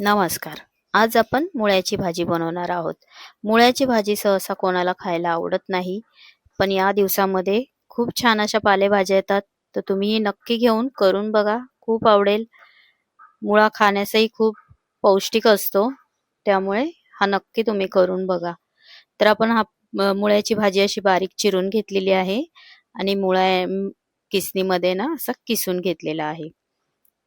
नमस्कार. आज आपण मुळ्याची भाजी बनवणार आहोत. मुळ्याची भाजी सहसा कोणाला खायला आवडत नाही पण या दिवसामध्ये खूप छान अशा पालेभाज्या येतात. तर तुम्ही नक्की घेऊन करून बघा. खूप आवडेल. मुळा खाण्यासही खूप पौष्टिक असतो. त्यामुळे हा नक्की तुम्ही करून बघा. तर आपण हा मुळ्याची भाजी अशी बारीक चिरून घेतलेली आहे आणि मुळा किसणीमध्ये ना असं किसून घेतलेला आहे.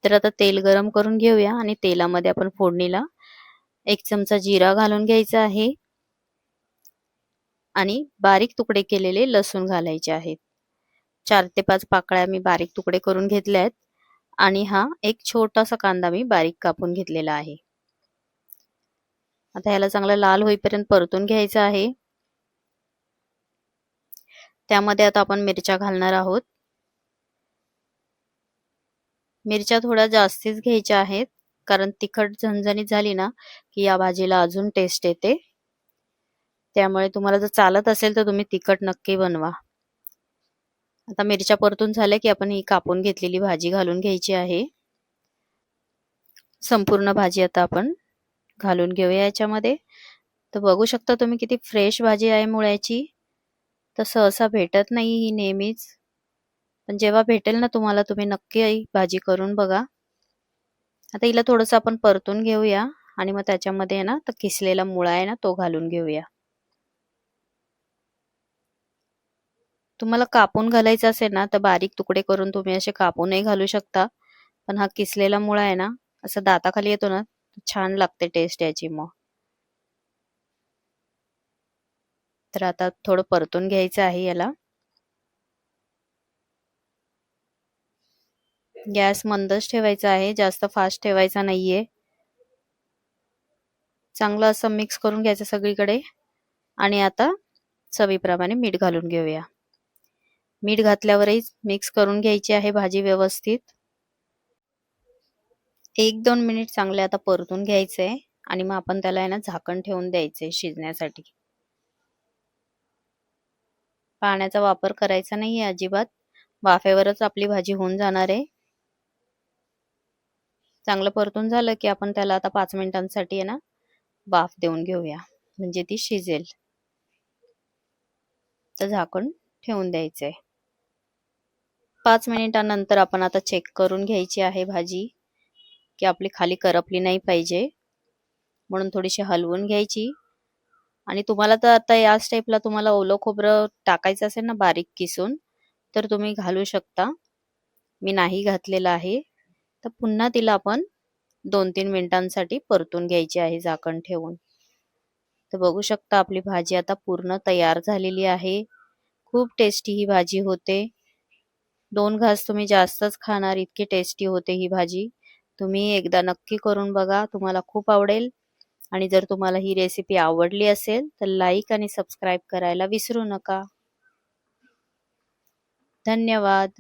तर आता तेल गरम करून घेऊया आणि तेलामध्ये आपण फोडणीला एक चमचा जिरा घालून घ्यायचा आहे. आणि बारीक तुकडे केलेले लसूण घालायचे आहेत. चार ते पाच पाकळ्या मी बारीक तुकडे करून घेतल्या आहेत. आणि हा एक छोटासा कांदा मी बारीक कापून घेतलेला आहे. आता ह्याला चांगला लाल होईपर्यंत परतून घ्यायचं आहे. त्यामध्ये आता आपण मिरच्या घालणार आहोत. मिरच्या थोड्या जास्तीच घ्यायच्या आहेत. कारण तिखट झणझणीत झाली ना की या भाजीला अजून टेस्ट येते. त्यामुळे तुम्हाला जर चालत असेल तर तुम्ही तिखट नक्की बनवा. आता मिरच्या परतून झाल्या की आपण ही कापून घेतलेली भाजी घालून घ्यायची आहे. संपूर्ण भाजी आता आपण घालून घेऊया याच्यामध्ये. तर बघू शकता तुम्ही किती फ्रेश भाजी आहे मुळ्याची. तर सहसा भेटत नाही ही नेहमीच. पण जेव्हा भेटेल ना तुम्हाला तुम्ही नक्की भाजी करून बघा. आता हिला थोडंसं आपण परतून घेऊया आणि मग त्याच्यामध्ये आहे ना तर किसलेला मुळा आहे ना तो घालून घेऊया. तुम्हाला कापून घालायचा असेल ना तर बारीक तुकडे करून तुम्ही असे कापूनही घालू शकता. पण हा किसलेला मुळा आहे ना असं दाताखाली येतो ना छान लागते टेस्ट याची मग. तर आता थोडं परतून घ्यायचं आहे याला. गॅस मंदच ठेवायचा आहे जास्त फास्ट ठेवायचा नाहीये. चांगलं असं मिक्स करून घ्यायचं सगळीकडे. आणि आता चवीप्रमाणे मीठ घालून घेऊया. मीठ घातल्यावरही मिक्स करून घ्यायची आहे भाजी व्यवस्थित. एक दोन मिनिट चांगले आता परतून घ्यायचे आणि मग आपण त्याला ना झाकण ठेवून द्यायचे शिजण्यासाठी. पाण्याचा वापर करायचा नाहीये अजिबात. वाफेवरच आपली भाजी होऊन जाणार आहे. चांगलं परतून झालं की आपण त्याला आता पाच मिनिटांसाठी आहे ना वाफ देऊन घेऊया. म्हणजे ती शिजेल. तर झाकण ठेवून द्यायचंय. पाच मिनिटांनंतर आपण आता चेक करून घ्यायची आहे भाजी की आपली खाली करपली नाही पाहिजे. म्हणून थोडीशी हलवून घ्यायची. आणि तुम्हाला तर आता या स्टेपला तुम्हाला ओलं खोबरं टाकायचं असेल ना बारीक किसून तर तुम्ही घालू शकता. मी नाही घातलेलं आहे. तर पुन्हा तिला आपण दोन तीन मिनिटांसाठी परतून घ्यायची आहे झाकण ठेवून. तर बघू शकता आपली भाजी आता पूर्ण तयार झालेली आहे. खूप टेस्टी ही भाजी होते. दोन घास तुम्ही जास्तच खाणार इतकी टेस्टी होते ही भाजी. तुम्ही एकदा नक्की करून बघा तुम्हाला खूप आवडेल. आणि जर तुम्हाला ही रेसिपी आवडली असेल तर लाईक आणि सबस्क्राईब करायला विसरू नका. धन्यवाद.